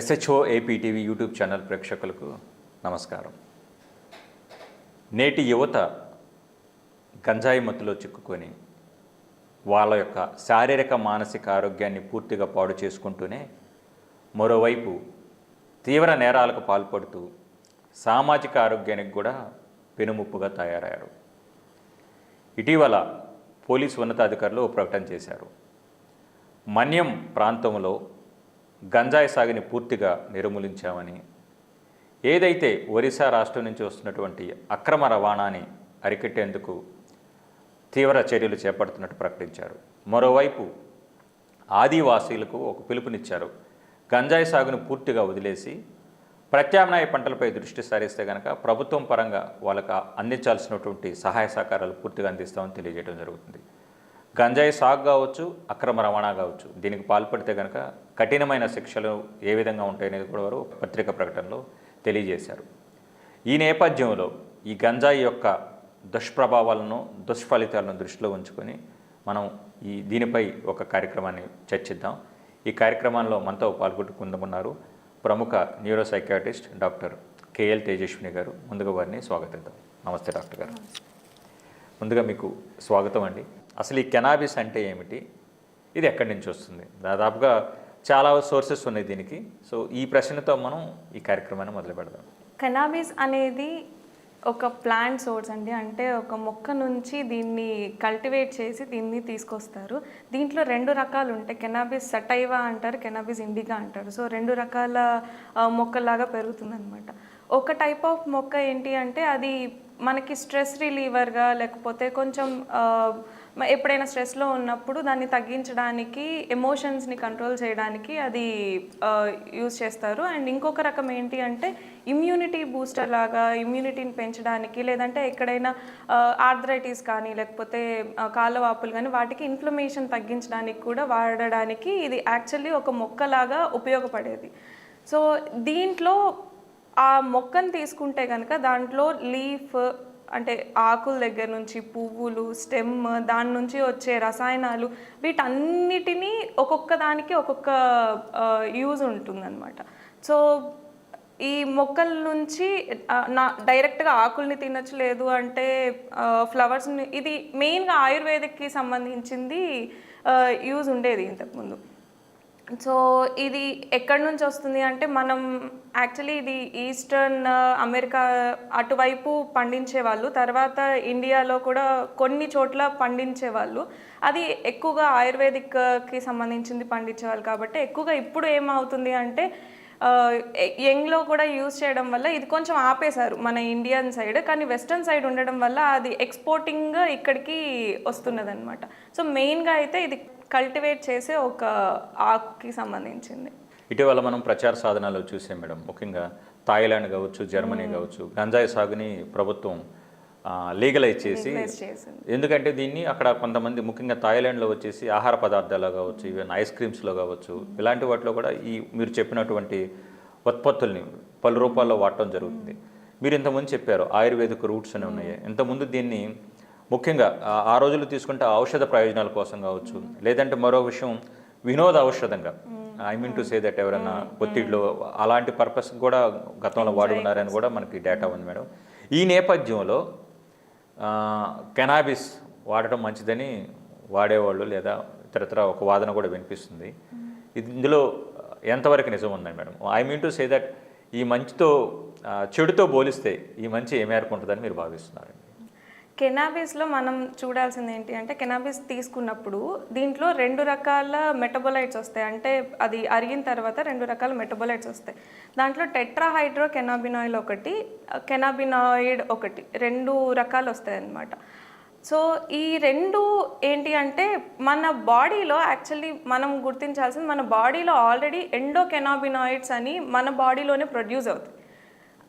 SHO APTV YouTube channel ప్రేక్షకులకు నమస్కారం. నేటి యువత గంజాయి మత్తులో చిక్కుకొని వాళ్ళ యొక్క శారీరక మానసిక ఆరోగ్యాన్ని పూర్తిగా పాడు చేసుకుంటూనే మరోవైపు తీవ్ర నేరాలకు పాల్పడుతూ సామాజిక ఆరోగ్యానికి కూడా పెనుముప్పుగా తయారయ్యారు. ఇటీవల పోలీసు ఉన్నతాధికారులు ప్రకటన చేశారు. మన్యం ప్రాంతంలో గంజాయి సాగుని పూర్తిగా నిర్మూలించామని ఏదైతే ఒరిస్సా రాష్ట్రం నుంచి వస్తున్నటువంటి అక్రమ రవాణాని అరికట్టేందుకు తీవ్ర చర్యలు చేపడుతున్నట్టు ప్రకటించారు. మరోవైపు ఆదివాసీలకు ఒక పిలుపునిచ్చారు. గంజాయి సాగును పూర్తిగా వదిలేసి ప్రత్యామ్నాయ పంటలపై దృష్టి సారిస్తే కనుక ప్రభుత్వం పరంగా వాళ్ళకు అందించాల్సినటువంటి సహాయ సహకారాలు పూర్తిగా అందిస్తామని తెలియజేయడం జరుగుతుంది. గంజాయి సాగు కావచ్చు అక్రమ రవాణా కావచ్చు దీనికి పాల్పడితే కనుక కఠినమైన శిక్షలు ఏ విధంగా ఉంటాయనేది కూడా వారు పత్రిక ప్రకటనలో తెలియజేశారు. ఈ నేపథ్యంలో ఈ గంజాయి యొక్క దుష్ప్రభావాలను దుష్ఫలితాలను దృష్టిలో ఉంచుకొని మనం ఈ దీనిపై ఒక కార్యక్రమాన్ని చర్చిద్దాం. ఈ కార్యక్రమంలో మనతో పాల్గొట్టుకుందామన్నారు ప్రముఖ neuro psychiatrist doctor KL Tejaswini గారు. ముందుగా వారిని స్వాగతిద్దాం. నమస్తే డాక్టర్ గారు. ముందుగా మీకు స్వాగతం అండి. అసలు ఈ కెనాబిస్ అంటే ఏమిటి? ఇది ఎక్కడి నుంచి వస్తుంది? దాదాపుగా చాలా సోర్సెస్ ఉన్నాయి దీనికి. సో ఈ ప్రశ్నతో మనం ఈ కార్యక్రమాన్ని మొదలు పెడదాం. కనాబీస్ అనేది ఒక ప్లాంట్ సోర్స్ అండి. అంటే ఒక మొక్క నుంచి దీన్ని కల్టివేట్ చేసి దీన్ని తీసుకొస్తారు. దీంట్లో రెండు రకాలు ఉంటాయి. కెనాబిస్ సటైవా అంటారు కెనాబిస్ ఇండిగా అంటారు. సో రెండు రకాల మొక్కలాగా పెరుగుతుంది అనమాట ఒక టైప్ ఆఫ్ మొక్క ఏంటి అంటే అది మనకి స్ట్రెస్ రిలీవర్గా లేకపోతే కొంచెం ఎప్పుడైనా స్ట్రెస్లో ఉన్నప్పుడు దాన్ని తగ్గించడానికి ఎమోషన్స్ని కంట్రోల్ చేయడానికి అది యూజ్ చేస్తారు. అండ్ ఇంకొక రకం ఏంటి అంటే ఇమ్యూనిటీ బూస్టర్ లాగా ఇమ్యూనిటీని పెంచడానికి లేదంటే ఎక్కడైనా ఆర్థరైటిస్ కానీ లేకపోతే కాళ్ళవాపులు కానీ వాటికి ఇన్ఫ్లమేషన్ తగ్గించడానికి కూడా వాడడానికి ఇది యాక్చువల్లీ ఒక మొక్కలాగా ఉపయోగపడేది. సో దీంట్లో ఆ మొక్కను తీసుకుంటే కనుక దాంట్లో లీఫ్ అంటే ఆకుల దగ్గర నుంచి పువ్వులు స్టెమ్ దాని నుంచి వచ్చే రసాయనాలు వీటన్నిటినీ ఒక్కొక్క దానికి ఒక్కొక్క యూజ్ ఉంటుందన్నమాట. సో ఈ మొక్కల నుంచి నా డైరెక్ట్గా ఆకుల్ని తినచ్చు లేదు అంటే ఫ్లవర్స్ని ఇది మెయిన్గా ఆయుర్వేదిక్కి సంబంధించింది యూజ్ ఉండేది ఇంతకుముందు. సో ఇది ఎక్కడి నుంచి వస్తుంది అంటే మనం యాక్చువల్లీ ఇది ఈస్టర్న్ అమెరికా uh, అటువైపు పండించే వాళ్ళు తర్వాత ఇండియాలో కూడా కొన్ని చోట్ల పండించే వాళ్ళు. అది ఎక్కువగా ఆయుర్వేదిక్కి సంబంధించింది పండించేవాళ్ళు కాబట్టి ఎక్కువగా ఇప్పుడు ఏమవుతుంది అంటే uh, యంగ్లో కూడా యూజ్ చేయడం వల్ల ఇది కొంచెం ఆపేశారు మన ఇండియన్ సైడ్ కానీ వెస్ట్రన్ సైడ్ ఉండడం వల్ల అది ఎక్స్పోర్టింగ్ ఇక్కడికి వస్తున్నది అనమాట సో మెయిన్గా అయితే ఇది కల్టివేట్ చేసే ఒక ఆకుకి సంబంధించింది. ఇటీవల మనం ప్రచార సాధనాలు చూసాం మేడం. ముఖ్యంగా థాయిలాండ్ కావచ్చు జర్మనీ కావచ్చు గంజాయి సాగుని ప్రభుత్వం లీగలైజ్ చేసి ఎందుకంటే దీన్ని అక్కడ కొంతమంది ముఖ్యంగా థాయిలాండ్లో వచ్చేసి ఆహార పదార్థాలు కావచ్చు ఈవెన్ ఐస్ క్రీమ్స్లో కావచ్చు ఇలాంటి వాటిలో కూడా ఈ మీరు చెప్పినటువంటి ఉత్పత్తుల్ని పలు రూపాల్లో వాడటం జరుగుతుంది. మీరు ఇంతకుముందు చెప్పారు ఆయుర్వేదిక్ రూట్స్ అని ఉన్నాయి. ఇంతకుముందు దీన్ని ముఖ్యంగా ఆ- రోజులు తీసుకుంటే ఔషధ ప్రయోజనాల కోసం కావచ్చు లేదంటే మరో విషయం వినోద ఔషధంగా. I mean to say that ఎవరైనా ఒత్తిడిలో అలాంటి పర్పస్ కూడా గతంలో వాడుకున్నారని కూడా మనకి డేటా ఉంది మేడం. ఈ నేపథ్యంలో కెనాబిస్ వాడటం మంచిదని వాడేవాళ్ళు లేదా ఇతరత్ర ఒక వాదన కూడా వినిపిస్తుంది. ఇది ఇందులో ఎంతవరకు నిజం ఉందండి madam? I mean to say that ఈ మంచితో చెడుతో పోలిస్తే ఈ మంచి ఏ మేరకు ఉంటుందని మీరు భావిస్తున్నారండి కెనాబిస్లో మనం చూడాల్సింది ఏంటి అంటే కెనాబిస్ తీసుకున్నప్పుడు దీంట్లో రెండు రకాల మెటబోలైట్స్ వస్తాయి. అంటే అది అరిగిన తర్వాత రెండు రకాల మెటబోలైట్స్ వస్తాయి. దాంట్లో టెట్రాహైడ్రో కెనాబినాయిల్ ఒకటి కెనాబినాయిడ్ ఒకటి రెండు రకాలు వస్తాయి అన్నమాట సో ఈ రెండు ఏంటి అంటే మన బాడీలో యాక్చువల్లీ మనం గుర్తించాల్సింది మన బాడీలో ఆల్రెడీ ఎండో కెనాబినాయిడ్స్ అని మన బాడీలోనే ప్రొడ్యూస్ అవుతాయి.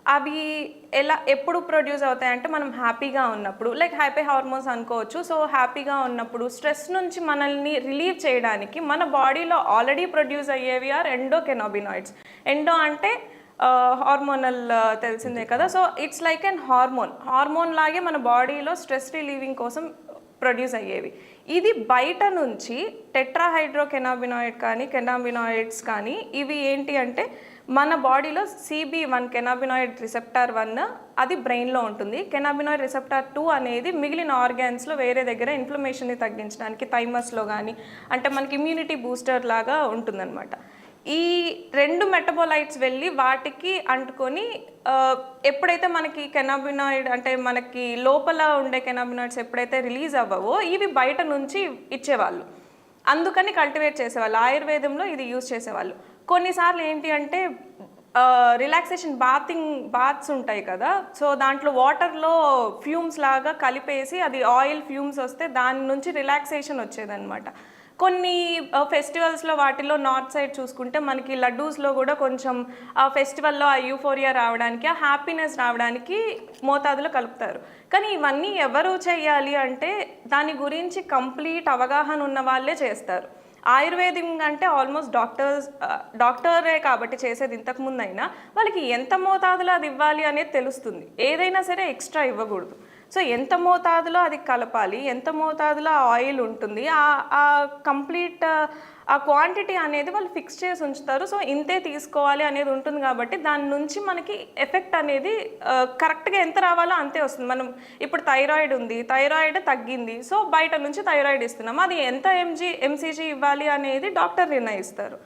అవి ఎలా ఎప్పుడు ప్రొడ్యూస్ అవుతాయి అంటే మనం హ్యాపీగా ఉన్నప్పుడు లైక్ హ్యాపీ హార్మోన్స్ అనుకోవచ్చు. సో హ్యాపీగా ఉన్నప్పుడు స్ట్రెస్ నుంచి మనల్ని రిలీవ్ చేయడానికి మన బాడీలో ఆల్రెడీ ప్రొడ్యూస్ అయ్యేవి ఆర్ ఎండో కెనాబినాయిడ్స్ ఎండో అంటే హార్మోనల్ తెలిసిందే కదా. So it's like an hormone hormone లాగే మన బాడీలో స్ట్రెస్ రిలీవింగ్ కోసం ప్రొడ్యూస్ అయ్యేవి. ఇది బయట నుంచి టెట్రాహైడ్రో కెనాబినాయిడ్ కానీ కెనాబినాయిడ్స్ కానీ ఇవి ఏంటి అంటే మన బాడీలో CB one cannabinoid receptor one అది బ్రెయిన్లో ఉంటుంది. కెనాబినాయిడ్ రిసెప్టార్ టూ అనేది మిగిలిన ఆర్గాన్స్లో వేరే దగ్గర ఇన్ఫ్లమేషన్ని తగ్గించడానికి థైమస్లో కానీ అంటే మనకి ఇమ్యూనిటీ బూస్టర్ లాగా ఉంటుందన్నమాట. ఈ రెండు మెటబోలైట్స్ వెళ్ళి వాటికి అంటుకొని ఎప్పుడైతే మనకి కెనాబినాయిడ్ అంటే మనకి లోపల ఉండే కెనాబినాయిడ్స్ ఎప్పుడైతే రిలీజ్ అవ్వవో ఇవి బయట నుంచి ఇచ్చేవాళ్ళు. అందుకని కల్టివేట్ చేసేవాళ్ళు. ఆయుర్వేదంలో ఇది యూజ్ చేసేవాళ్ళు. కొన్నిసార్లు ఏంటి అంటే రిలాక్సేషన్ బాతింగ్ బాత్స్ ఉంటాయి కదా. సో దాంట్లో వాటర్లో ఫ్యూమ్స్ లాగా కలిపేసి అది ఆయిల్ ఫ్యూమ్స్ వస్తే దాని నుంచి రిలాక్సేషన్ వచ్చేదన్నమాట. కొన్ని ఫెస్టివల్స్లో వాటిలో నార్త్ సైడ్ చూసుకుంటే మనకి లడ్డూస్లో కూడా కొంచెం ఆ ఫెస్టివల్లో ఆ యూఫోరియా రావడానికి ఆ హ్యాపీనెస్ రావడానికి మోతాదులో కలుపుతారు. కానీ ఇవన్నీ ఎవరు చేయాలి అంటే దాని గురించి కంప్లీట్ అవగాహన ఉన్న వాళ్ళే చేస్తారు. ఆయుర్వేదం అంటే ఆల్మోస్ట్ డాక్టర్స్ డాక్టరే కాబట్టి చేసేది ఇంతకుముందు అయినా వాళ్ళకి ఎంత మోతాదులో అది ఇవ్వాలి అనేది తెలుస్తుంది. ఏదైనా సరే ఎక్స్ట్రా ఇవ్వకూడదు. సో ఎంత మోతాదులో అది కలపాలి ఎంత మోతాదులో ఆయిల్ ఉంటుంది ఆ కంప్లీట్ ఆ క్వాంటిటీ అనేది వాళ్ళు ఫిక్స్ చేసి ఉంచుతారు. సో ఇంతే తీసుకోవాలి అనేది ఉంటుంది కాబట్టి దాని నుంచి మనకి ఎఫెక్ట్ అనేది కరెక్ట్గా ఎంత రావాలో అంతే వస్తుంది. మనం ఇప్పుడు థైరాయిడ్ ఉంది థైరాయిడ్ తగ్గింది. సో బయట నుంచి థైరాయిడ్ ఇస్తున్నాం. అది ఎంత ఎంజీ ఎంసీజీ ఇవ్వాలి అనేది డాక్టర్ నిర్ణయిస్తారు.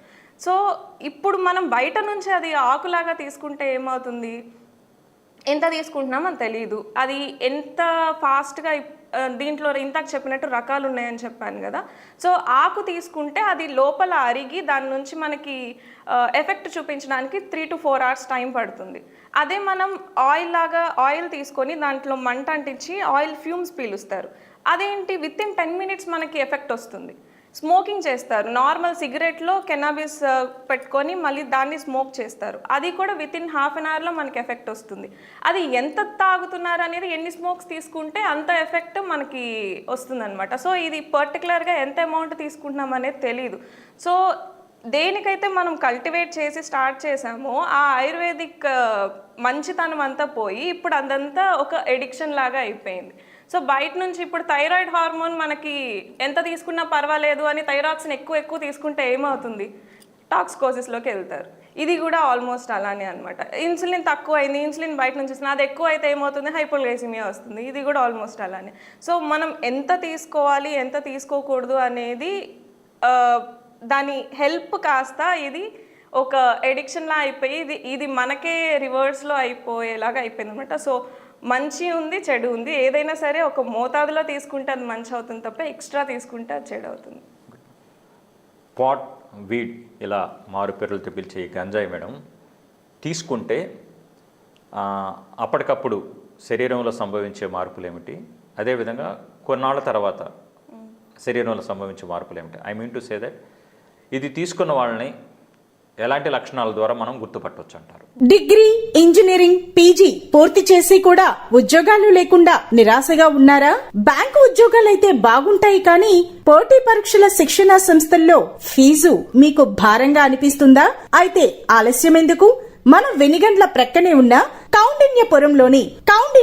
సో ఇప్పుడు మనం బయట నుంచి అది ఆకులాగా తీసుకుంటే ఏమవుతుంది? ఎంత తీసుకుంటున్నాం అని తెలియదు అది ఎంత ఫాస్ట్గా దీంట్లో ఇంతకు చెప్పినట్టు రకాలు ఉన్నాయని చెప్పాను కదా. సో ఆకు తీసుకుంటే అది లోపల అరిగి దాని నుంచి మనకి ఎఫెక్ట్ చూపించడానికి three to four hours time పడుతుంది. అదే మనం ఆయిల్ లాగా ఆయిల్ తీసుకొని దాంట్లో మంట అంటించి ఆయిల్ ఫ్యూమ్స్ పీలుస్తారు. అదేంటి? విత్ ఇన్ టెన్ మినిట్స్ మనకి ఎఫెక్ట్ వస్తుంది. స్మోకింగ్ చేస్తారు. నార్మల్ సిగరెట్లో కెనాబిస్ పెట్టుకొని మళ్ళీ దాన్ని స్మోక్ చేస్తారు. అది కూడా విత్ ఇన్ హాఫ్ అన్ అవర్లో మనకి ఎఫెక్ట్ వస్తుంది. అది ఎంత తాగుతున్నారు అనేది ఎన్ని స్మోక్స్ తీసుకుంటే అంత ఎఫెక్ట్ మనకి వస్తుందన్నమాట. సో ఇది పర్టికులర్గా ఎంత అమౌంట్ తీసుకుంటున్నాం అనేది తెలియదు సో దేనికైతే మనం కల్టివేట్ చేసి స్టార్ట్ చేసామో ఆ ఆయుర్వేదిక్ మంచితనం అంతా పోయి ఇప్పుడు అదంతా ఒక ఎడిక్షన్ లాగా అయిపోయింది. సో బయట నుంచి ఇప్పుడు థైరాయిడ్ హార్మోన్ మనకి ఎంత తీసుకున్నా పర్వాలేదు అని థైరాక్సిన్ ఎక్కువ ఎక్కువ తీసుకుంటే ఏమవుతుంది? టాక్స్కోసిస్లోకి వెళ్తారు. ఇది కూడా ఆల్మోస్ట్ అలానే అనమాట ఇన్సులిన్ తక్కువ అయింది ఇన్సులిన్ బయట నుంచి వస్తుంది అది ఎక్కువ అయితే ఏమవుతుంది? హైపోగ్లైసిమియా వస్తుంది. ఇది కూడా ఆల్మోస్ట్ అలానే. సో మనం ఎంత తీసుకోవాలి ఎంత తీసుకోకూడదు అనేది దాని హెల్ప్ కాస్త ఇది ఒక ఎడిక్షన్లా అయిపోయి ఇది ఇది మనకే రివర్స్లో అయిపోయేలాగా అయిపోయింది అనమాట సో మంచి ఉంది చెడు ఉంది. ఏదైనా సరే ఒక మోతాదులో తీసుకుంటే అది మంచి అవుతుంది తప్ప ఎక్స్ట్రా తీసుకుంటే అది చెడు అవుతుంది. పాట్ వీడ్ ఇలా మారు పేర్లతో పిలిచే గంజాయి మేడం తీసుకుంటే అప్పటికప్పుడు శరీరంలో సంభవించే మార్పులు ఏమిటి అదేవిధంగా కొన్నాళ్ళ తర్వాత శరీరంలో సంభవించే మార్పులు ఏమిటి I mean to say that ఇది తీసుకున్న వాళ్ళని ఎలాంటి లక్షణాల ద్వారా మనం గుర్తుపట్టవచ్చు అంటారు డిగ్రీ ఇంజనీరింగ్ పీజీ పూర్తి చేసి కూడా ఉద్యోగాలు లేకుండా నిరాశగా ఉన్నారా? బ్యాంకు ఉద్యోగాలైతే బాగుంటాయి కానీ పోటీ పరీక్షల శిక్షణ సంస్థల్లో ఫీజు మీకు భారంగా అనిపిస్తుందా? అయితే ఆలస్యం ఎందుకు మన వెనిగండ్ల ప్రక్కనే ఉన్న కౌండిన్యపురంలోని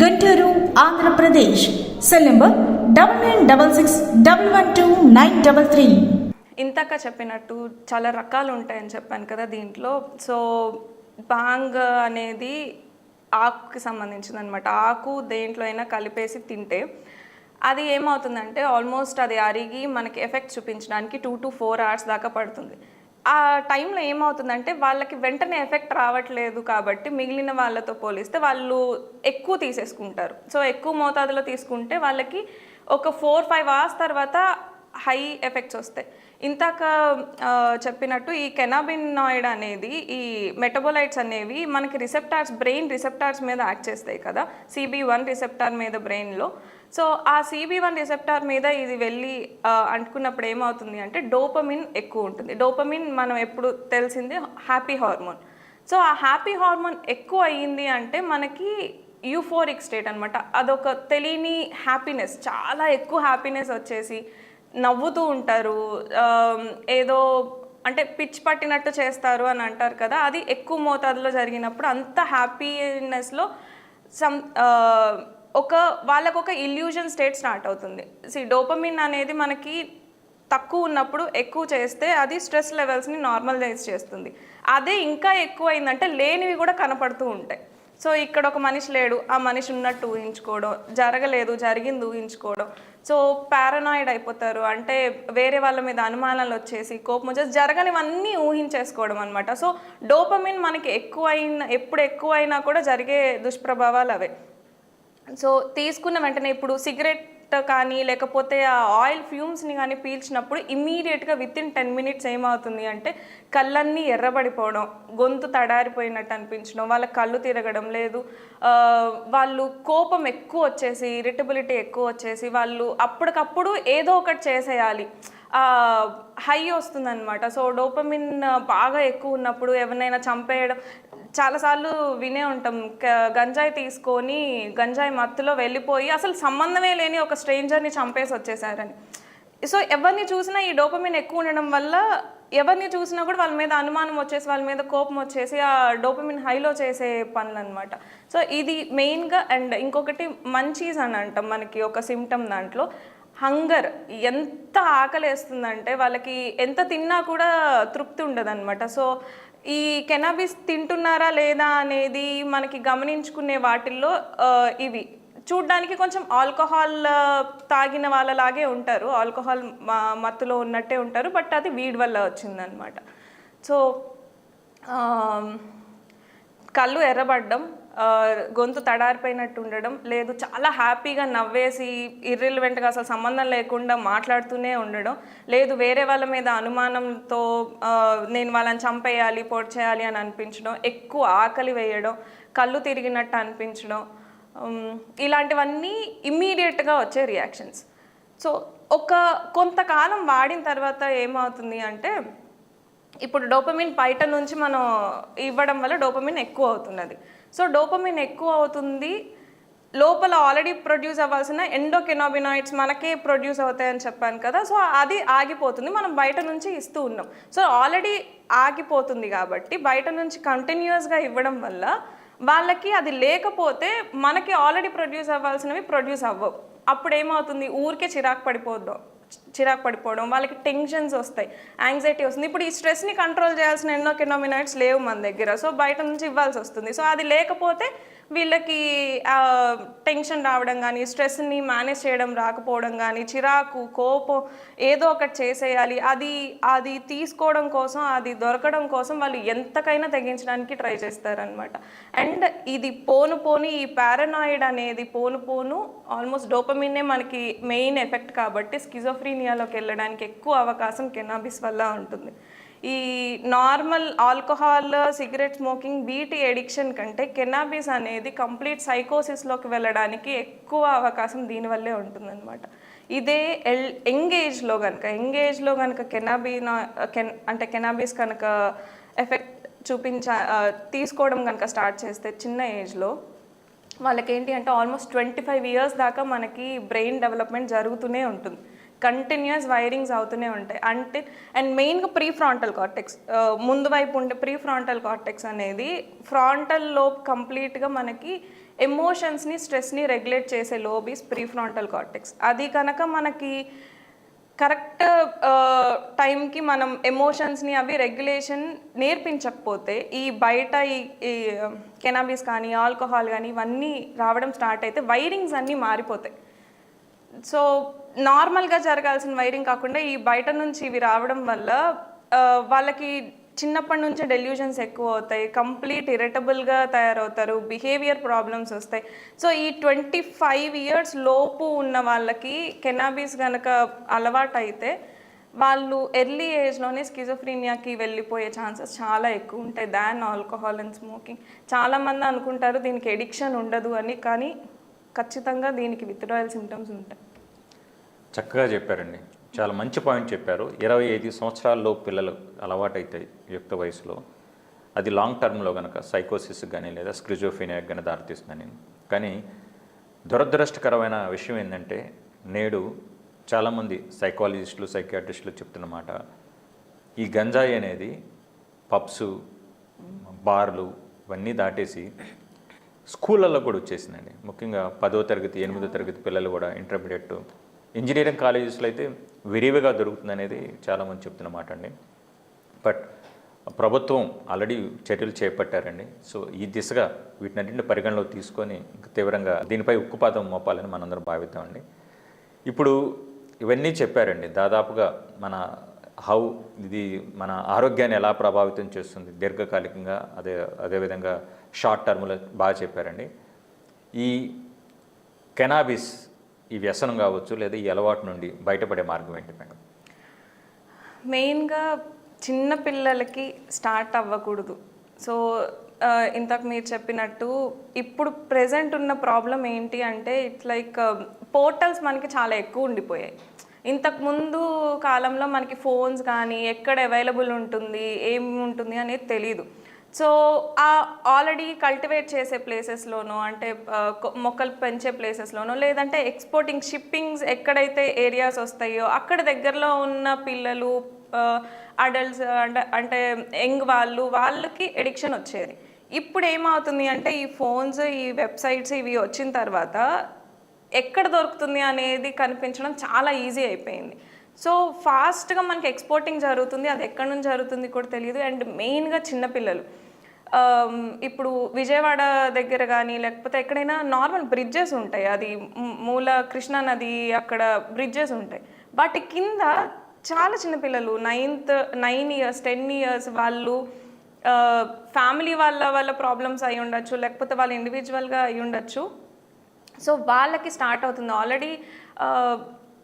Guntur Andhra Pradesh. Cell number double nine double six double one two nine double three. ఇంతక చెప్పినట్టు చాలా రకాలు ఉంటాయని చెప్పాను కదా దీంట్లో. సో బాంగ్ అనేది ఆకుకి సంబంధించింది అనమాట ఆకు దేంట్లో అయినా కలిపేసి తింటే అది ఏమవుతుందంటే ఆల్మోస్ట్ అది అరిగి మనకి ఎఫెక్ట్ చూపించడానికి టూ టు ఫోర్ అవర్స్ దాకా పడుతుంది. ఆ టైంలో ఏమవుతుందంటే వాళ్ళకి వెంటనే ఎఫెక్ట్ రావట్లేదు కాబట్టి మిగిలిన వాళ్ళతో పోలిస్తే వాళ్ళు ఎక్కువ తీసేసుకుంటారు. సో ఎక్కువ మోతాదులో తీసుకుంటే వాళ్ళకి ఒక ఫోర్ ఫైవ్ అవర్స్ తర్వాత హై ఎఫెక్ట్స్ వస్తాయి. ఇంతాక చెప్పినట్టు ఈ కెనాబినాయిడ్ అనేది ఈ మెటబోలైట్స్ అనేవి మనకి రిసెప్టార్స్ బ్రెయిన్ రిసెప్టార్స్ మీద యాక్ట్ చేస్తాయి కదా సిబి వన్ రిసెప్టార్ మీద బ్రెయిన్లో. సో ఆ సిబి వన్ రిసెప్టార్ మీద ఇది వెళ్ళి అంటుకున్నప్పుడు ఏమవుతుంది అంటే డోపమిన్ ఎక్కువ ఉంటుంది. డోపమిన్ మనం ఎప్పుడు తెలిసింది హ్యాపీ హార్మోన్. సో ఆ హ్యాపీ హార్మోన్ ఎక్కువ అయ్యింది అంటే మనకి యూఫోరిక్ స్టేట్ అనమాట అదొక తెలియని హ్యాపీనెస్. చాలా ఎక్కువ హ్యాపీనెస్ వచ్చేసి నవ్వుతూ ఉంటారు. ఏదో అంటే పిచ్ పట్టినట్టు చేస్తారు అని అంటారు కదా అది ఎక్కువ మోతాదులో జరిగినప్పుడు అంత హ్యాపీనెస్లో సమ్ ఒక వాళ్ళకు ఒక ఇల్యూజన్ స్టేట్ స్టార్ట్ అవుతుంది. సి డోపమిన్ అనేది మనకి తక్కువ ఉన్నప్పుడు ఎక్కువ చేస్తే అది స్ట్రెస్ లెవెల్స్ని నార్మలైజ్ చేస్తుంది. అదే ఇంకా ఎక్కువ అయిందంటే లేనివి కూడా కనపడుతూ ఉంటాయి. సో ఇక్కడ ఒక మనిషి లేడు ఆ మనిషి ఉన్నట్టు ఊహించుకోవడం జరగలేదు జరిగింది ఊహించుకోవడం సో పారనాయిడ్ అయిపోతారు. అంటే వేరే వాళ్ళ మీద అనుమానాలు వచ్చేసి కోపం వచ్చేసి జరగనివన్నీ ఊహించేసుకోవడం అనమాట సో డోపమిన్ మనకి ఎక్కువ అయిన ఎప్పుడు ఎక్కువైనా కూడా జరిగే దుష్ప్రభావాలు అవే. సో తీసుకున్న వెంటనే ఇప్పుడు సిగరెట్ కానీ లేకపోతే ఆ ఆయిల్ ఫ్యూమ్స్ని కానీ పీల్చినప్పుడు ఇమ్మీడియట్గా విత్ ఇన్ టెన్ మినిట్స్ ఏమవుతుంది అంటే కళ్ళన్నీ ఎర్రబడిపోవడం గొంతు తడారిపోయినట్టు అనిపించడం వాళ్ళ కళ్ళు తిరగడం లేదు. వాళ్ళు కోపం ఎక్కువ వచ్చేసి ఇరిటబిలిటీ ఎక్కువ వచ్చేసి వాళ్ళు అప్పటికప్పుడు ఏదో ఒకటి చేసేయాలి. హై వస్తుందన్నమాట. సో డోపమిన్ బాగా ఎక్కువ ఉన్నప్పుడు ఎవరినైనా చంపేయడం చాలాసార్లు వినే ఉంటాం. గంజాయి తీసుకొని గంజాయి మత్తులో వెళ్ళిపోయి అసలు సంబంధమే లేని ఒక స్ట్రేంజర్ని చంపేసి వచ్చేసారని. సో ఎవరిని చూసినా ఈ డోపమిన్ ఎక్కువ ఉండడం వల్ల ఎవరిని చూసినా కూడా వాళ్ళ మీద అనుమానం వచ్చేసి వాళ్ళ మీద కోపం వచ్చేసి ఆ డోపమిన్ హైలో చేసే పనులు అనమాట సో ఇది మెయిన్గా అండ్ ఇంకొకటి మంచీస్ అని అంటాం మనకి ఒక సిమ్టమ్ దాంట్లో. హంగర్ ఎంత ఆకలేస్తుందంటే వాళ్ళకి ఎంత తిన్నా కూడా తృప్తి ఉండదన్నమాట సో ఈ కెనాబిస్ తింటున్నారా లేదా అనేది మనకి గమనించుకునే వాటిల్లో ఇవి. చూడ్డానికి కొంచెం ఆల్కహాల్ తాగిన వాళ్ళలాగే ఉంటారు. ఆల్కహాల్ మత్తులో ఉన్నట్టే ఉంటారు. బట్ అది వీడ్ వల్ల వచ్చిందనమాట సో కళ్ళు ఎర్రబడ్డం గొంతు తడారిపోయినట్టు ఉండడం లేదు చాలా హ్యాపీగా నవ్వేసి ఇర్రిలివెంట్గా అసలు సంబంధం లేకుండా మాట్లాడుతూనే ఉండడం లేదు వేరే వాళ్ళ మీద అనుమానంతో నేను వాళ్ళని చంపేయాలి పొడిచేయాలి అని అనిపించడం ఎక్కువ ఆకలి వేయడం కళ్ళు తిరిగినట్టు అనిపించడం ఇలాంటివన్నీ ఇమ్మీడియట్గా వచ్చే రియాక్షన్స్ సో ఒక కొంతకాలం వాడిన తర్వాత ఏమవుతుంది అంటే ఇప్పుడు డోపమిన్ బయట నుంచి మనం ఇవ్వడం వల్ల డోపమిన్ ఎక్కువ అవుతున్నది. సో డోపమిన్ ఎక్కువ అవుతుంది. లోపల ఆల్రెడీ ప్రొడ్యూస్ అవ్వాల్సిన ఎండోకెనాబినాయిడ్స్ మనకే ప్రొడ్యూస్ అవుతాయని చెప్పాను కదా. సో అది ఆగిపోతుంది. మనం బయట నుంచి ఇస్తూ ఉన్నాం. సో ఆల్రెడీ ఆగిపోతుంది కాబట్టి బయట నుంచి కంటిన్యూస్గా ఇవ్వడం వల్ల వాళ్ళకి అది లేకపోతే మనకి ఆల్రెడీ ప్రొడ్యూస్ అవ్వాల్సినవి ప్రొడ్యూస్ అవ్వవు. అప్పుడు ఏమవుతుంది ఊరికే చిరాకు పడిపోద్దాం. చిరాకు పడిపోవడం వాళ్ళకి టెన్షన్స్ వస్తాయి యాంగ్జైటీ వస్తుంది. ఇప్పుడు ఈ స్ట్రెస్ని కంట్రోల్ చేయాల్సిన ఎన్నో కెనోమినైట్స్ లేవు మన దగ్గర. సో బయట నుంచి ఇవ్వాల్సి వస్తుంది. సో అది లేకపోతే వీళ్ళకి టెన్షన్ రావడం కానీ స్ట్రెస్ని మేనేజ్ చేయడం రాకపోవడం కానీ చిరాకు కోపం ఏదో ఒకటి చేసేయాలి. అది అది తీసుకోవడం కోసం అది దొరకడం కోసం వాళ్ళు ఎంతకైనా తెగించడానికి ట్రై చేస్తారనమాట అండ్ ఇది పోను పోను ఈ పారనాయిడ్ అనేది పోను పోను ఆల్మోస్ట్ డోపమిన్నే మనకి మెయిన్ ఎఫెక్ట్ కాబట్టి స్కిజోఫ్రీనియాలోకి వెళ్ళడానికి ఎక్కువ అవకాశం కెనాబిస్ వల్ల ఉంటుంది. ఈ నార్మల్ ఆల్కహాల్ సిగరెట్ స్మోకింగ్ వీటి ఎడిక్షన్ కంటే కెనాబీస్ అనేది కంప్లీట్ సైకోసిస్లోకి వెళ్ళడానికి ఎక్కువ అవకాశం దీనివల్లే ఉంటుందన్నమాట. ఇదే ఎల్ యంగ్ ఏజ్లో కనుక యంగ్ ఏజ్లో కనుక కెనాబీ కెన్ అంటే కెనాబీస్ కనుక ఎఫెక్ట్ చూపించ తీసుకోవడం కనుక స్టార్ట్ చేస్తే చిన్న ఏజ్లో వాళ్ళకి ఏంటి అంటే ఆల్మోస్ట్ ట్వంటీ ఫైవ్ ఇయర్స్ దాకా మనకి బ్రెయిన్ డెవలప్మెంట్ జరుగుతూనే ఉంటుంది. కంటిన్యూస్ వైరింగ్స్ అవుతూనే ఉంటాయి. అంటే అండ్ మెయిన్గా ప్రీ ఫ్రాంటల్ కార్టెక్స్ ముందు వైపు ఉండే ప్రీ ఫ్రాంటల్ కార్టెక్స్ అనేది ఫ్రాంటల్ లోబ్ కంప్లీట్గా మనకి ఎమోషన్స్ని స్ట్రెస్ని రెగ్యులేట్ చేసే లోబీస్ ప్రీ ఫ్రాంటల్ కార్టెక్స్ అది కనుక మనకి కరెక్ట్ టైంకి మనం ఎమోషన్స్ని అవి రెగ్యులేషన్ నేర్పించకపోతే ఈ బయట ఈ ఈ కెనాబీస్ కానీ ఆల్కహాల్ కానీ ఇవన్నీ రావడం స్టార్ట్ అయితే వైరింగ్స్ అన్నీ మారిపోతాయి. సో నార్మల్గా జరగాల్సిన వైరింగ్ కాకుండా ఈ బయట నుంచి ఇవి రావడం వల్ల వాళ్ళకి చిన్నప్పటి నుంచే డెల్యూషన్స్ ఎక్కువ అవుతాయి కంప్లీట్ ఇరిటబుల్గా తయారవుతారు బిహేవియర్ ప్రాబ్లమ్స్ వస్తాయి. సో ఈ ట్వంటీ ఫైవ్ ఇయర్స్ లోపు ఉన్న వాళ్ళకి కెనాబీస్ కనుక అలవాటు అయితే వాళ్ళు ఎర్లీ ఏజ్లోనే స్కిజోఫ్రీనియాకి వెళ్ళిపోయే ఛాన్సెస్ చాలా ఎక్కువ ఉంటాయి. Than alcohol and smoking. చాలామంది అనుకుంటారు దీనికి ఎడిక్షన్ ఉండదు అని కానీ ఖచ్చితంగా దీనికి విత్డ్రాయల్ సిమ్టమ్స్ ఉంటాయి. చక్కగా చెప్పారండి. చాలా మంచి పాయింట్ చెప్పారు. ఇరవై ఐదు సంవత్సరాల్లో పిల్లలు అలవాటైతే యుక్త వయసులో అది లాంగ్ టర్మ్లో కనుక సైకోసిస్ కానీ లేదా స్క్రిజోఫీనియా కానీ దారితీస్తుందని. కానీ దురదృష్టకరమైన విషయం ఏంటంటే నేడు చాలామంది సైకాలజిస్టులు సైకియాట్రిస్టులు చెప్తున్నమాట ఈ గంజాయి అనేది పబ్స్ బార్లు ఇవన్నీ దాటేసి స్కూళ్ళల్లో కూడా వచ్చేసిందండి. ముఖ్యంగా పదో తరగతి ఎనిమిదో తరగతి పిల్లలు కూడా ఇంటర్మీడియట్. ఇంజనీరింగ్ కాలేజెస్లో అయితే విరివిగా దొరుకుతుంది అనేది చాలామంది చెప్తున్నమాట అండి. బట్ ప్రభుత్వం ఆల్రెడీ చర్యలు చేపట్టారండి. సో ఈ దిశగా వీటినన్నింటిని పరిగణలోకి తీసుకొని తీవ్రంగా దీనిపై ఉక్కుపాతం మోపాలని మనందరం భావిద్దామండి ఇప్పుడు ఇవన్నీ చెప్పారండి. దాదాపుగా మన హౌ ఇది మన ఆరోగ్యాన్ని ఎలా ప్రభావితం చేస్తుంది? దీర్ఘకాలికంగా అదే అదేవిధంగా షార్ట్ టర్మ్లో బాగా చెప్పారండి. ఈ కెనాబిస్ ఈ వ్యసనం కావచ్చు లేదా ఈ అలవాటు నుండి బయటపడే మార్గం ఏంటి మేడం? మెయిన్గా చిన్న పిల్లలకి స్టార్ట్ అవ్వకూడదు. సో ఇంతకు మీరు చెప్పినట్టు ఇప్పుడు ప్రెసెంట్ ఉన్న ప్రాబ్లం ఏంటి అంటే ఇట్ లైక్ పోర్టల్స్ మనకి చాలా ఎక్కువ ఉండిపోయాయి. ఇంతకు ముందు కాలంలో మనకి ఫోన్స్ కానీ ఎక్కడ అవైలబుల్ ఉంటుంది ఏం ఉంటుంది అనేది తెలియదు సో ఆ ఆల్రెడీ కల్టివేట్ చేసే ప్లేసెస్లోనో అంటే మొక్కలు పెంచే ప్లేసెస్లోనో లేదంటే ఎక్స్పోర్టింగ్ షిప్పింగ్స్ ఎక్కడైతే ఏరియాస్ వస్తాయో అక్కడ దగ్గరలో ఉన్న పిల్లలు అడల్ట్స్ అంటే అంటే యంగ్ వాళ్ళు వాళ్ళకి ఎడిక్షన్ వచ్చేది. ఇప్పుడు ఏమవుతుంది అంటే ఈ ఫోన్స్ ఈ వెబ్సైట్స్ ఇవి వచ్చిన తర్వాత ఎక్కడ దొరుకుతుంది అనేది కనిపించడం చాలా ఈజీ అయిపోయింది. సో ఫాస్ట్గా మనకి ఎక్స్పోర్టింగ్ జరుగుతుంది అది ఎక్కడి నుంచి జరుగుతుంది కూడా తెలియదు. అండ్ మెయిన్గా చిన్నపిల్లలు ఇప్పుడు విజయవాడ దగ్గర కానీ లేకపోతే ఎక్కడైనా నార్మల్ బ్రిడ్జెస్ ఉంటాయి. అది మూల కృష్ణా నది అక్కడ బ్రిడ్జెస్ ఉంటాయి. వాటి కింద చాలా చిన్నపిల్లలు ninth nine years ten years వాళ్ళు ఫ్యామిలీ వాళ్ళ వాళ్ళ ప్రాబ్లమ్స్ అయి ఉండొచ్చు లేకపోతే వాళ్ళు ఇండివిజువల్గా అయి ఉండొచ్చు. సో వాళ్ళకి స్టార్ట్ అవుతుంది. ఆల్రెడీ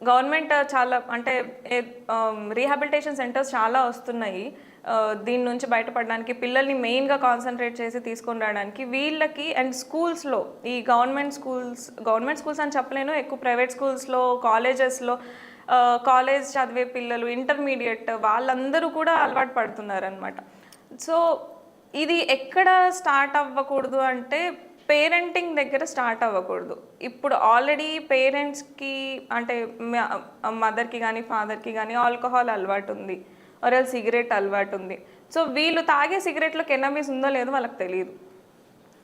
గవర్నమెంట్ చాలా అంటే రీహాబిలిటేషన్ సెంటర్స్ um, చాలా వస్తున్నాయి. Uh, దీని నుంచి బయటపడడానికి పిల్లల్ని మెయిన్గా కాన్సన్ట్రేట్ చేసి తీసుకొని రావడానికి వీళ్ళకి అండ్ స్కూల్స్లో ఈ గవర్నమెంట్ స్కూల్స్ గవర్నమెంట్ స్కూల్స్ అని చెప్పలేను ఎక్కువ ప్రైవేట్ స్కూల్స్లో కాలేజెస్లో కాలేజ్ చదివే పిల్లలు ఇంటర్మీడియట్ వాళ్ళందరూ కూడా అలవాటు పడుతున్నారు అనమాట సో ఇది ఎక్కడ స్టార్ట్ అవ్వకూడదు అంటే పేరెంటింగ్ దగ్గర స్టార్ట్ అవ్వకూడదు. ఇప్పుడు ఆల్రెడీ పేరెంట్స్కి అంటే మదర్కి కానీ ఫాదర్కి కానీ ఆల్కహాల్ అలవాటు ఉంది ఆర్ సిగరెట్ అలవాటు ఉంది సో వీళ్ళు తాగే సిగరెట్లో కెనబీస్ ఉందో లేదో వాళ్ళకి తెలియదు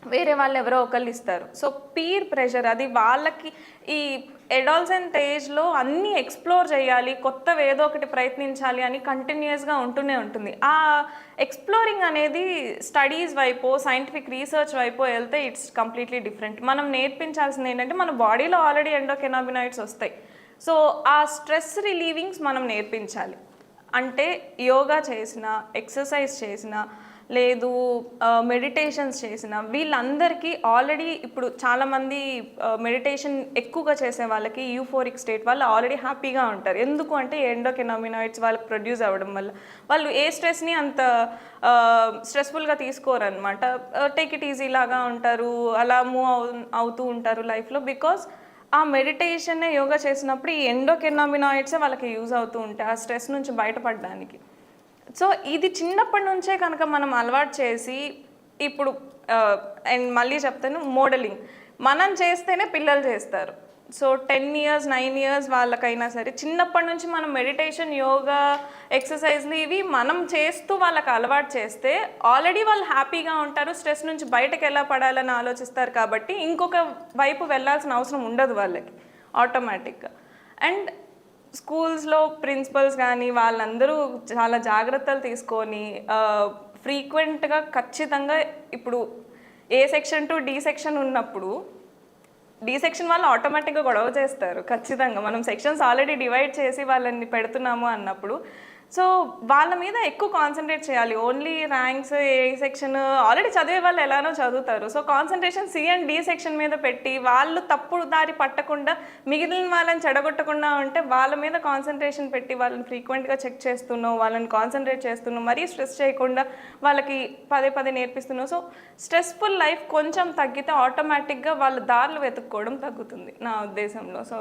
వేరే వాళ్ళు ఎవరో ఒకళ్ళు ఇస్తారు. సో పీర్ ప్రెషర్ అది వాళ్ళకి ఈ ఎడాల్సెంట్ ఏజ్లో అన్నీ ఎక్స్ప్లోర్ చేయాలి కొత్తవి ఏదో ఒకటి ప్రయత్నించాలి అని కంటిన్యూస్గా ఉంటూనే ఉంటుంది. ఆ ఎక్స్ప్లోరింగ్ అనేది స్టడీస్ వైపు సైంటిఫిక్ రీసెర్చ్ వైపు వెళ్తే ఇట్స్ కంప్లీట్లీ డిఫరెంట్ మనం నేర్పించాల్సింది ఏంటంటే మన బాడీలో ఆల్రెడీ ఎండోకెనాబినాయిడ్స్ వస్తాయి. సో ఆ స్ట్రెస్ రిలీవింగ్స్ మనం నేర్పించాలి. అంటే యోగా చేసిన ఎక్సర్సైజ్ చేసిన లేదు మెడిటేషన్స్ చేసిన. వీళ్ళందరికీ ఆల్రెడీ ఇప్పుడు చాలామంది మెడిటేషన్ ఎక్కువగా చేసే వాళ్ళకి యూఫోరిక్ స్టేట్ వాళ్ళు ఆల్రెడీ హ్యాపీగా ఉంటారు. ఎందుకు అంటే ఎండోకెనామినాయిడ్స్ వాళ్ళకి ప్రొడ్యూస్ అవ్వడం వల్ల. వాళ్ళు ఏ స్ట్రెస్ని అంత స్ట్రెస్ఫుల్గా తీసుకోరు అనమాట టేక్ ఇట్ ఈజీ లాగా ఉంటారు అలా మూవ్ అవుతూ ఉంటారు లైఫ్లో బికాస్ ఆ మెడిటేషన్ యోగా చేసినప్పుడు ఈ ఎండోకెనామినాయిడ్సే వాళ్ళకి యూజ్ అవుతూ ఉంటాయి ఆ స్ట్రెస్ నుంచి బయటపడడానికి. సో ఇది చిన్నప్పటి నుంచే కనుక మనం అలవాటు చేసి ఇప్పుడు అండ్ మళ్ళీ చెప్తాను మోడలింగ్. మనం చేస్తేనే పిల్లలు చేస్తారు. So ten years nine years వాళ్ళకైనా సరే చిన్నప్పటి నుంచి మనం మెడిటేషన్ యోగా ఎక్సర్సైజ్లు ఇవి మనం చేస్తూ వాళ్ళకి అలవాటు చేస్తే ఆల్రెడీ వాళ్ళు హ్యాపీగా ఉంటారు స్ట్రెస్ నుంచి బయటకు ఎలా పడాలని ఆలోచిస్తారు కాబట్టి ఇంకొక వైపు వెళ్ళాల్సిన అవసరం ఉండదు వాళ్ళకి ఆటోమేటిక్గా. అండ్ స్కూల్స్లో ప్రిన్సిపల్స్ కానీ వాళ్ళందరూ చాలా జాగ్రత్తలు తీసుకొని ఫ్రీక్వెంట్గా ఖచ్చితంగా ఇప్పుడు A section to D section ఉన్నప్పుడు డి సెక్షన్ వాళ్ళు ఆటోమేటిక్గా గొడవ చేస్తారు ఖచ్చితంగా. మనం సెక్షన్స్ ఆల్రెడీ డివైడ్ చేసి వాళ్ళని పెడుతున్నాము అన్నప్పుడు సో వాళ్ళ మీద ఎక్కువ కాన్సన్ట్రేట్ చేయాలి. Only ranks A section already చదివే వాళ్ళు ఎలానో చదువుతారు. So concentration C and D section మీద పెట్టి వాళ్ళు తప్పుడు దారి పట్టకుండా మిగిలిన వాళ్ళని చెడగొట్టకుండా ఉంటే వాళ్ళ మీద కాన్సన్ట్రేషన్ పెట్టి వాళ్ళని ఫ్రీక్వెంట్గా చెక్ చేస్తున్నావు వాళ్ళని కాన్సన్ట్రేట్ చేస్తున్నావు మరీ స్ట్రెస్ చేయకుండా వాళ్ళకి పదే పదే నేర్పిస్తున్నావు. సో స్ట్రెస్ఫుల్ లైఫ్ కొంచెం తగ్గితే ఆటోమేటిక్గా వాళ్ళ దారులు వెతుక్కోవడం తగ్గుతుంది నా ఉద్దేశంలో. So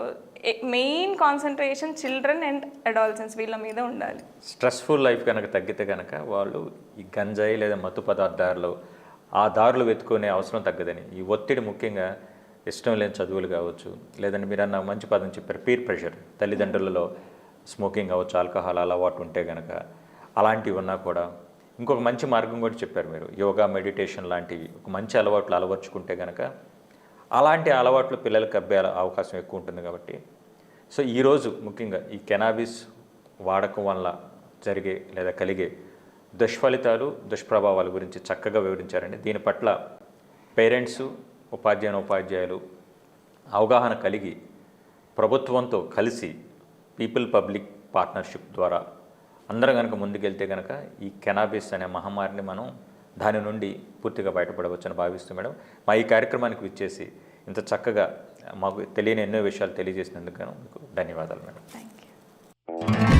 main concentration children and adolescence వీళ్ళ మీద ఉండాలి. స్ట్రెస్ఫుల్ లైఫ్ కనుక తగ్గితే కనుక వాళ్ళు ఈ గంజాయి లేదా మత్తు పదార్థాలు ఆ దారులు వెతుకునే అవసరం తగ్గదని. ఈ ఒత్తిడి ముఖ్యంగా ఇష్టం లేని చదువులు కావచ్చు లేదంటే మీరు అన్న మంచి పదం చెప్పారు పీర్ ప్రెషర్ తల్లిదండ్రులలో స్మోకింగ్ అవ్వచ్చు ఆల్కహాల్ అలవాటు ఉంటే కనుక అలాంటివి ఉన్నా కూడా ఇంకొక మంచి మార్గం కూడా చెప్పారు మీరు. యోగా మెడిటేషన్ లాంటివి ఒక మంచి అలవాట్లు అలవర్చుకుంటే కనుక అలాంటి అలవాట్లు పిల్లలకు అబ్బే అవకాశం ఎక్కువ ఉంటుంది కాబట్టి. సో ఈరోజు ముఖ్యంగా ఈ కెనాబిస్ వాడకం వల్ల జరిగే లేదా కలిగే దుష్ఫలితాలు దుష్ప్రభావాల గురించి చక్కగా వివరించారండి. దీని పట్ల పేరెంట్స్ ఉపాధ్యాయ ఉపాధ్యాయులు అవగాహన కలిగి ప్రభుత్వంతో కలిసి పీపుల్ పబ్లిక్ పార్ట్నర్షిప్ ద్వారా అందరం కనుక ముందుకెళ్తే కనుక ఈ కెనాబిస్ అనే మహమ్మారిని మనం దాని నుండి పూర్తిగా బయటపడవచ్చని భావిస్తూ మేడం మా ఈ కార్యక్రమానికి విచ్చేసి ఇంత చక్కగా మాకు తెలియని ఎన్నో విషయాలు తెలియజేసినందుకు మీకు ధన్యవాదాలు మేడం. Thank you